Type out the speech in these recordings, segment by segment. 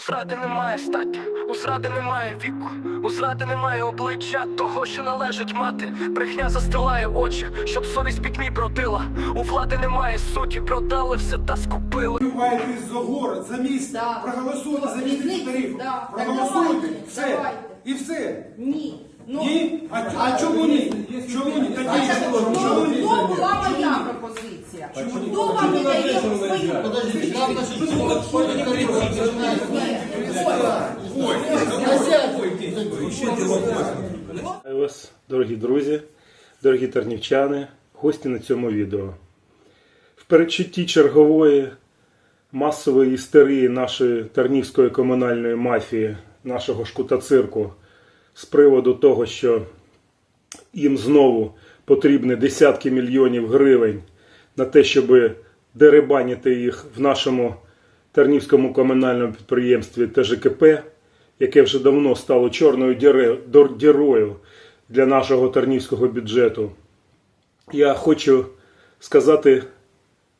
У зради немає статі, у зради немає віку, у зради немає обличчя того, що належить мати. Брехня застилає очі, щоб совість пітьмі бродила. У влади немає суті, продали все та скупили. Вбиваєтесь за город, за місто, Да. проголосуйте за місто тариф. да. Проголосуйте, все. давайте. І все. Ні. Ну, Ні? А, а чому ні? Чому ні? а чому- чому ну, ні? то була моя пропозиція. Хто вам не дає свою? Подождите, нам значит, вас, дорогі друзі, дорогі тернівчани, гості на цьому відео. В передчутті чергової масової істерії нашої тернівської комунальної мафії, нашого шкута-цирку, з приводу того, що їм знову потрібні десятки мільйонів гривень на те, щоб деребаніти їх в нашому тернівському комунальному підприємстві ТЖКП, яке вже давно стало чорною дірою для нашого тернівського бюджету. Я хочу сказати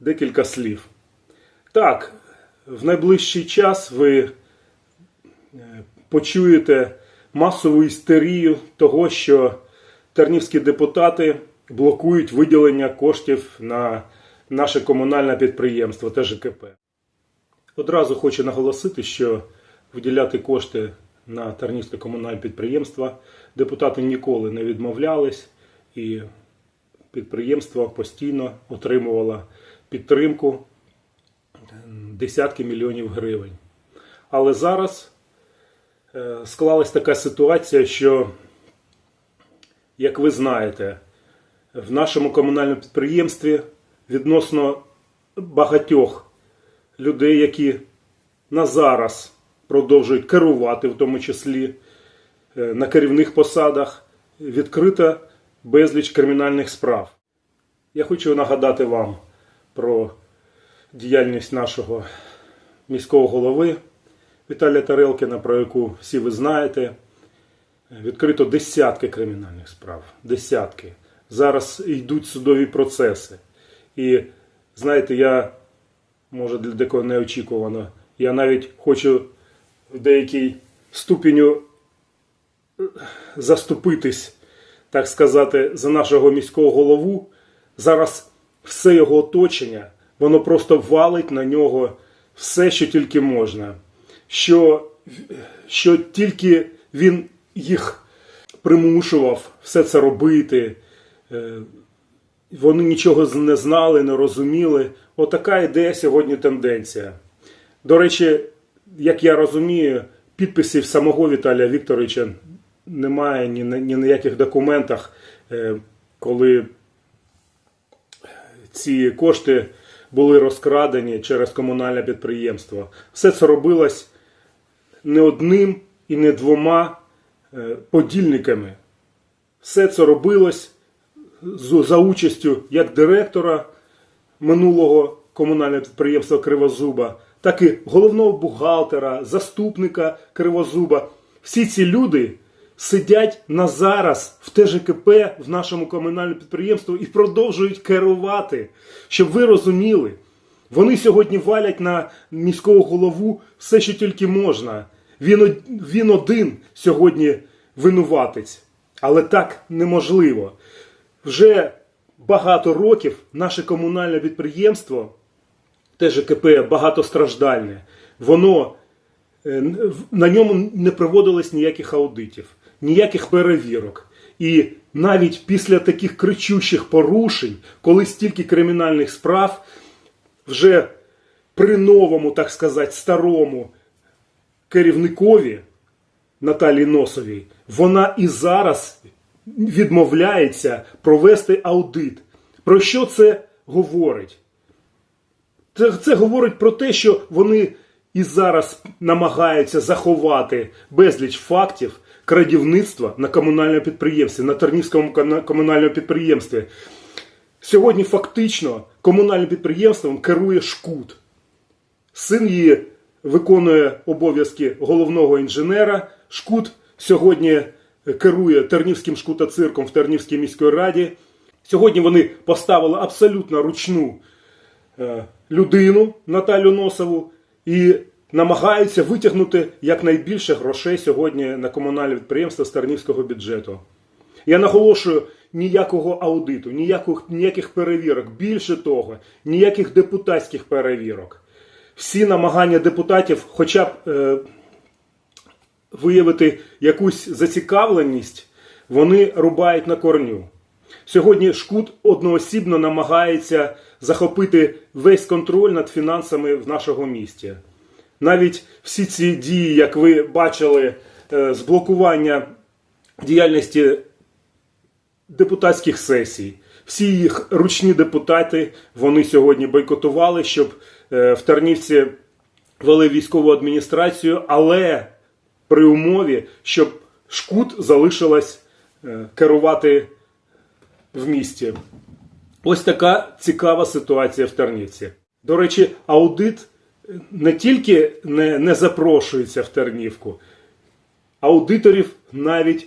декілька слів. Так, в найближчий час ви е, почуєте масову істерію того, що тернівські депутати блокують виділення коштів на наше комунальне підприємство ТЖКП. Одразу хочу наголосити, що виділяти кошти на Тарнівське комунальне підприємство депутати ніколи не відмовлялись, і підприємство постійно отримувало підтримку десятки мільйонів гривень. Але зараз е, склалась така ситуація, що, як ви знаєте, в нашому комунальному підприємстві відносно багатьох людей, які на зараз продовжують керувати, в тому числі е, на керівних посадах, відкрита безліч кримінальних справ. Я хочу нагадати вам про діяльність нашого міського голови Віталія Тарелкіна, про яку всі ви знаєте. Відкрито десятки кримінальних справ. Десятки. Зараз йдуть судові процеси. І знаєте, я може для декого неочікувано. Я навіть хочу в деякій ступеню е, заступитись, так сказати, за нашого міського голову. Зараз все його оточення, воно просто валить на нього все, що тільки можна. Що, що тільки він їх примушував все це робити. Е, вони нічого не знали, не розуміли. Отака ідея сьогодні тенденція. До речі, як я розумію, підписів самого Віталія Вікторовича немає ні на ні на яких документах, е, коли ці кошти були розкрадені через комунальне підприємство. Все це робилось не одним і не двома е, подільниками. Все це робилось за участю як директора минулого комунального підприємства Кривозуба, так і головного бухгалтера, заступника Кривозуба. Всі ці люди сидять на зараз в ТЖКП в нашому комунальному підприємстві і продовжують керувати. Щоб ви розуміли, вони сьогодні валять на міського голову все, що тільки можна. Він, він один сьогодні винуватець. Але так неможливо. Вже багато років наше комунальне підприємство, ТЖКП багатостраждальне, воно е, на ньому не проводилось ніяких аудитів, ніяких перевірок. І навіть після таких кричущих порушень, коли стільки кримінальних справ, вже при новому, так сказати, старому керівникові Наталії Носовій, вона і зараз відмовляється провести аудит. Про що це говорить? Це, це говорить про те, що вони і зараз намагаються заховати безліч фактів крадівництва на комунальному підприємстві, на Тернівському комунальному підприємстві. Сьогодні фактично комунальним підприємством керує Шкут. Син її виконує обов'язки головного інженера. Шкут сьогодні керує Тернівським шкутоцирком в Тернівській міській раді. Сьогодні вони поставили абсолютно ручну е, людину Наталю Носову, і намагаються витягнути якнайбільше грошей сьогодні на комунальне підприємство з Тернівського бюджету. Я наголошую, ніякого аудиту, ніяких, ніяких перевірок, більше того, ніяких депутатських перевірок. Всі намагання депутатів, хоча б е, виявити якусь зацікавленість, вони рубають на корню. Сьогодні Шкут одноосібно намагається захопити весь контроль над фінансами в нашому місті. Навіть всі ці дії, як ви бачили, е, з блокування діяльності депутатських сесій. Всі їх ручні депутати вони сьогодні бойкотували, щоб е, в Тарнівці вели військову адміністрацію, але при умові, щоб Шкут залишилась е, керувати в місті. Ось така цікава ситуація в Тернівці. До речі, аудит не тільки не, не запрошується в Тернівку, аудиторів навіть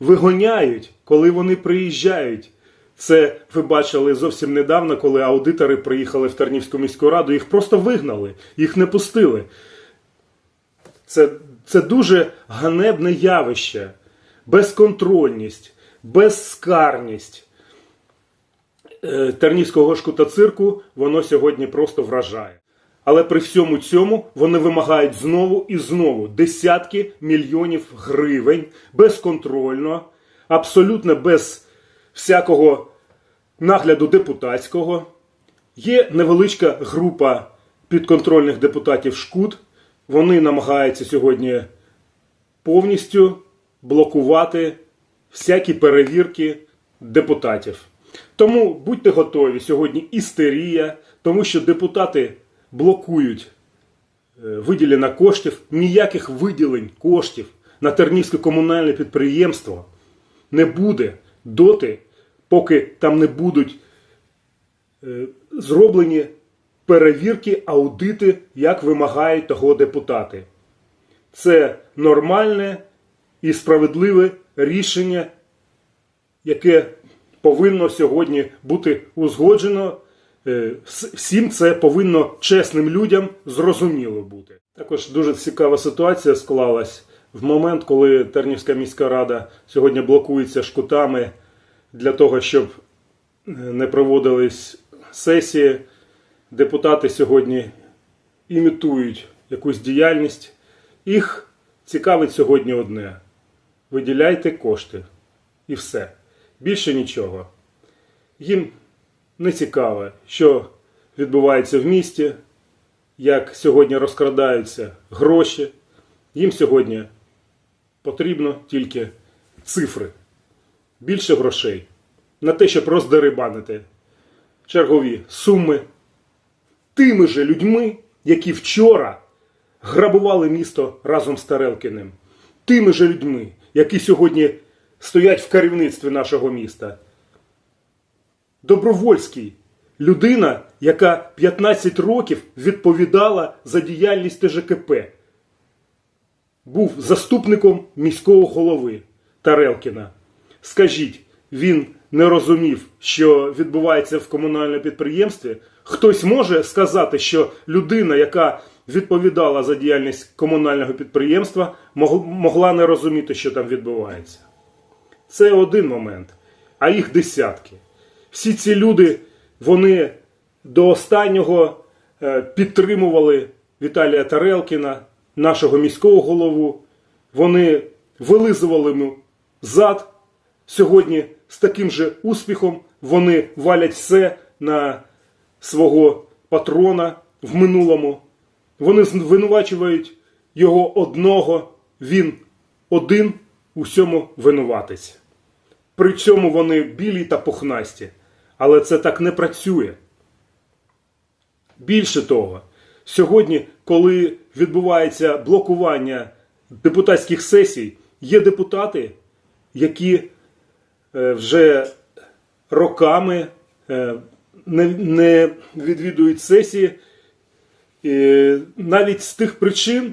вигоняють, коли вони приїжджають. Це ви бачили зовсім недавно, коли аудитори приїхали в Тернівську міську раду, їх просто вигнали, їх не пустили. Це, це дуже ганебне явище, безконтрольність, безскарність е, Тернівського шкутоцирку, воно сьогодні просто вражає. Але при всьому цьому вони вимагають знову і знову десятки мільйонів гривень безконтрольно, абсолютно без всякого нагляду депутатського. Є невеличка група підконтрольних депутатів Шкут. Вони намагаються сьогодні повністю блокувати всякі перевірки депутатів. Тому будьте готові сьогодні істерія, тому що депутати блокують е, виділення коштів, ніяких виділень коштів на Тернівське комунальне підприємство не буде доти, поки там не будуть е, зроблені перевірки, аудити, як вимагають того депутати. Це нормальне і справедливе рішення, яке повинно сьогодні бути узгоджено. Е, Всім це повинно чесним людям зрозуміло бути. Також дуже цікава ситуація склалась в момент, коли Тернівська міська рада сьогодні блокується шкутами для того, щоб е, не проводились сесії. Депутати сьогодні імітують якусь діяльність. Їх цікавить сьогодні одне: виділяйте кошти. І все. Більше нічого. Їм не цікаво, що відбувається в місті, як сьогодні розкрадаються гроші. Їм сьогодні потрібно тільки цифри, більше грошей на те, щоб роздерибанити чергові суми тими же людьми, які вчора грабували місто разом з Тарелкіним, тими же людьми, які сьогодні стоять в керівництві нашого міста. Добровольський людина, яка 15 років відповідала за діяльність ТЖКП, був заступником міського голови Тарелкіна. Скажіть, він не розумів, що відбувається в комунальному підприємстві? Хтось може сказати, що людина, яка відповідала за діяльність комунального підприємства, могла не розуміти, що там відбувається? Це один момент, а їх десятки. Всі ці люди, вони до останнього е, підтримували Віталія Тарелкіна, нашого міського голову. Вони вилизували йому зад. Сьогодні з таким же успіхом вони валять все на свого патрона в минулому. Вони звинувачують його одного, він один у всьому винуватець. При цьому вони білі та пухнасті. Але це так не працює. Більше того, сьогодні, коли відбувається блокування депутатських сесій, є депутати, які е, вже роками е, не, не відвідують сесії, навіть з тих причин,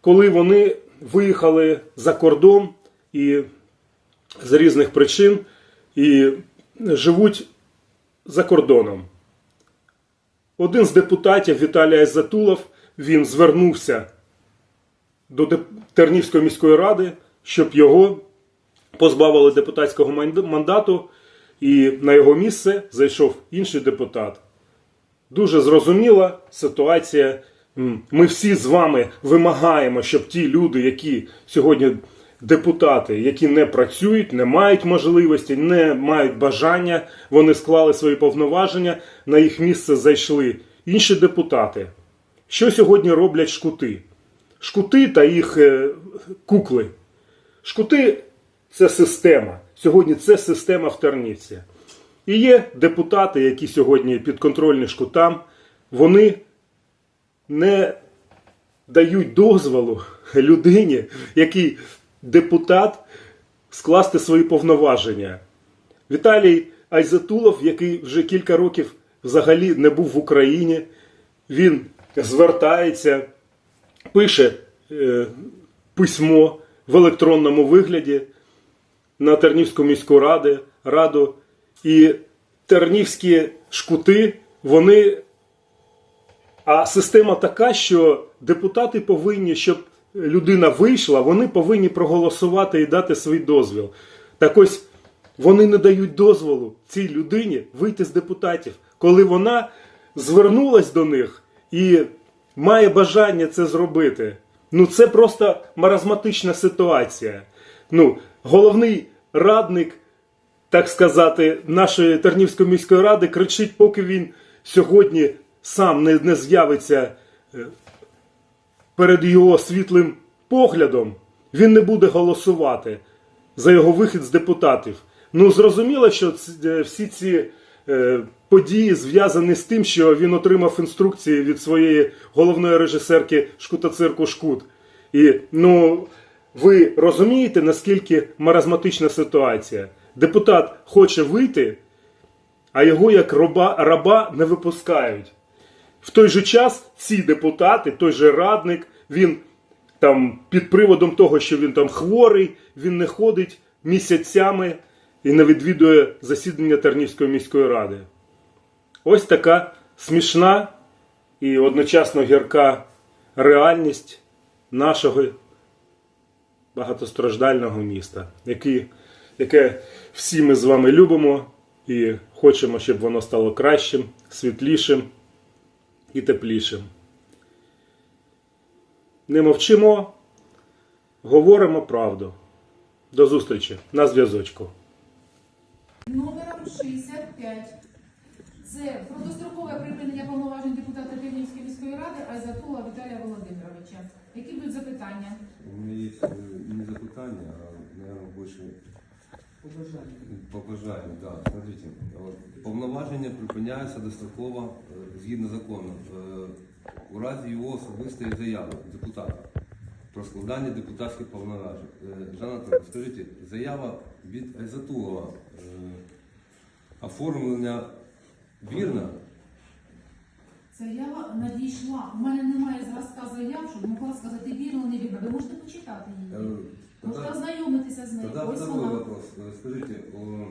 коли вони виїхали за кордон і з різних причин і живуть за кордоном. Один з депутатів Віталій Затулов він звернувся до Тернівської міської ради, щоб його позбавили депутатського мандату, і на його місце зайшов інший депутат. Дуже зрозуміла ситуація. Ми всі з вами вимагаємо, щоб ті люди, які сьогодні депутати, які не працюють, не мають можливості, не мають бажання, вони склали свої повноваження, на їх місце зайшли інші депутати. Що сьогодні роблять шкути? Шкути та їх е, кукли. Шкути це система. Сьогодні це система в Тернівці. І є депутати, які сьогодні підконтрольні шкутам, вони не дають дозволу людині, який депутат, скласти свої повноваження. Віталій Айзатулов, який вже кілька років взагалі не був в Україні, він звертається, пише е, письмо в електронному вигляді на Тернівську міську раду, раду. І тернівські шкути, вони. А система така, що депутати повинні, щоб людина вийшла, вони повинні проголосувати і дати свій дозвіл. Так ось вони не дають дозволу цій людині вийти з депутатів, коли вона звернулась до них і має бажання це зробити. Ну це просто маразматична ситуація. Ну, головний радник так сказати, нашої Тернівської міської ради кричить, поки він сьогодні сам не, не з'явиться е, перед його світлим поглядом, він не буде голосувати за його вихід з депутатів. Ну, зрозуміло, що е, всі ці е, події зв'язані з тим, що він отримав інструкції від своєї головної режисерки Шкутоцирку Шкут. І ну, ви розумієте, наскільки маразматична ситуація? Депутат хоче вийти, а його як раба, раба не випускають. В той же час ці депутати, той же радник, він там під приводом того, що він там хворий, він не ходить місяцями і не відвідує засідання Тернівської міської ради. Ось така смішна і одночасно гірка реальність нашого багатостраждального міста, який, яке всі ми з вами любимо і хочемо, щоб воно стало кращим, світлішим і теплішим. Не мовчимо, говоримо правду. До зустрічі на зв'язочку. Номером 65. Це про дострокове припинення повноважень депутата Тернівської міської ради Айзатула Віталія Володимировича. Які будуть запитання? У меня есть э, не запытание, а, наверное, больше побажання. Да. Смотрите, от, повноваження припиняються достроково е, згідно закону е, у разі його особистої заяви депутата про складання депутатських повноважень. Е, Жанна скажіть, заява від Айзатулова е, оформлення вірна? Заява надійшла. У мене немає зразка заяв, щоб могла сказати вірно, не вірно. Ви можете почитати Е, її. Можете ознайомитися з нею. Тогда Ось второй вона. вопрос. Э, Скажите, о,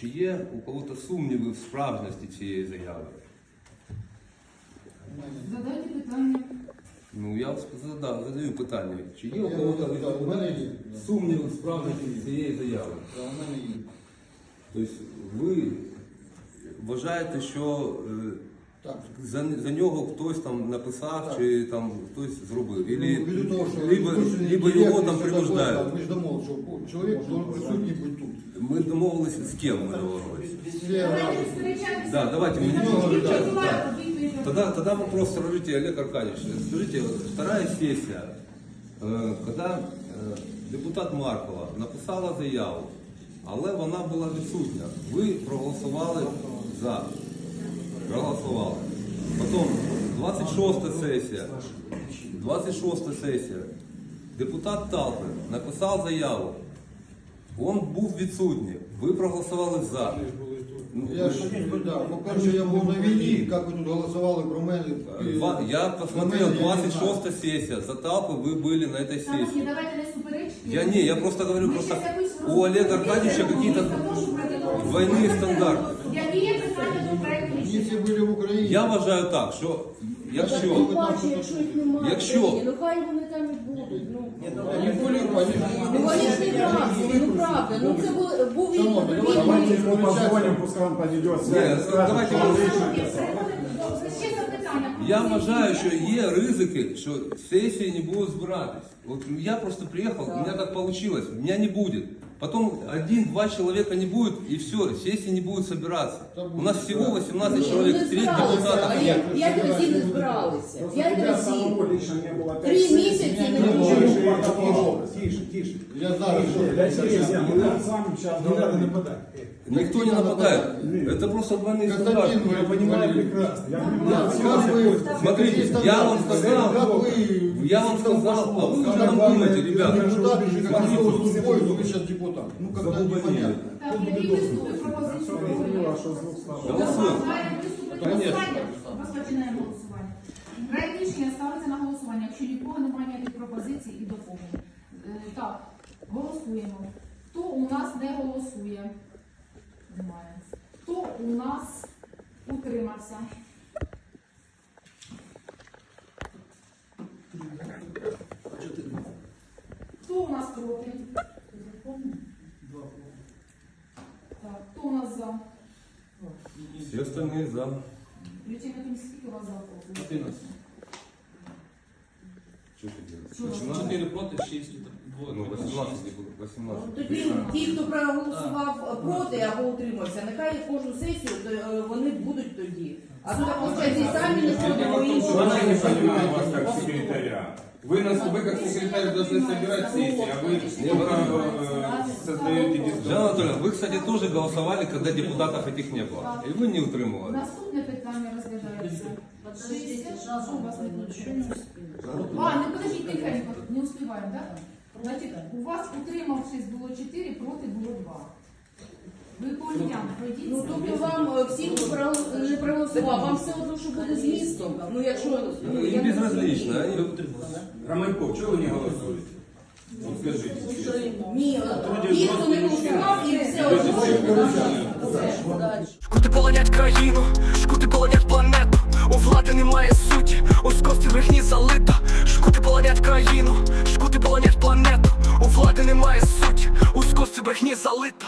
чи є у кого-то сумніви в справжності цієї заяви? Задайте питання. Ну я задав, задаю питання. Чи є у Я кого-то у мене є. сумніви в справжності цієї заяви? Да, у мене є. Тобто ви вважаєте, що е, Так. за, за нього хтось там написав Так. чи там хтось зробив? Ну, Ілі, ввиду того, що либо, слушали либо директор, його там все такое, принуждають. так, Ми ж домовилися, що о, чоловік должен присутній бути тут. Ми домовилися з ким ми домовилися? Всі разом. Да, давайте мы не Ну, будем. да, Да. Тогда, тогда вопрос, скажите, Олег Аркадьевич, скажите, вот вторая сессия, э, когда э, депутат Маркова написала заяву, але вона була відсутня. Ви проголосували за. Проголосували. Потім 26 сесія. 26 сесія. Депутат Талпин написав заяву. Він був відсутній. Ви проголосували за. Ну, Я ж, да, по-перше, я був на війні, як ви тут голосували про мене. Два- Я посмотрел, 26 сессия. За Талпы вы были на этой Шановні, сессии. давайте не суперечки. Я не, я просто говорю, Ми просто щас якусь у Олега розмову Аркадьевича ведемо, какие-то приділити стандарти. Які питання до проекту рішення? всі були в Україні. Я вважаю так, що якщо, Тим паче, якщо їх немає, Якщо- в країні, ну хай вони там і будуть. Ну, Они были, они ну вони ж не разом, ну правда. Ну це був, був Шановні, відповідний. ему позвоним, пускай он подойдет. Давайте ми- Ще запитання. я вважаю, що є ризики, що сесії не будуть збиратись. Вот я просто приехал, у меня так получилось, меня не будет. Потом один-два человека не будет, и все, сессии не будут собираться. У нас всего 18 Ну, человек, не три депутата. п'ять разів не збиралися. П'ять разів. Три місяці не було. Тише, тише. Я знаю, что Не надо нападать. Никто не нападает. Это просто двойные Константин, стандарты. Я понимаю прекрасно. Я понимаю. Как вы, Смотрите, я вам сказал, как вы, я вам сказал, а вы уже там думаете, ребята. депутаты, как вы вы сейчас депутат. Ну, когда непонятно. Так, які виступи пропозиції? Голосуємо. Конечно. Розпочинаємо голосування. Проект рішення ставиться на голосування, якщо нікого немає ніяких пропозицій і доповнень. 4 проти, 6. Ну, 18 18. Ну, тоді ті, хто проголосував проти або утримався, нехай кожну сесію е, вони будуть тоді. А то так ці самі не зробимо Вона не понимает вас как секретаря. Вы, нас, вы как секретарь должны собирать сессии, а вы только э, Жанна дисциплину. Кстати, тоже голосовали, когда депутатов этих не было. И вы не утримували. Наступне питання розглядається. Подождіть, жалко, вас не. А, не подождіть, тихенько, не успіваємо, так? Значить, у вас утримавшись було 4, проти було 2. Ви по пройдіть. Ну, тобто вам е, всі, не проголосував, вам все одно, що буде змістом. Ну, якщо... Ну, ну, не безразлично. Романьков, чего вы не голосуете? Вот скажите. честно. Ні, ті, хто не голосував, і все одно. Шкути полонять країну, шкути полонять планету. Влади немає суті, у скості брехні залита. Шкути полонять країну, шкути полонять планету. У влади немає суті, у скості брехні залита.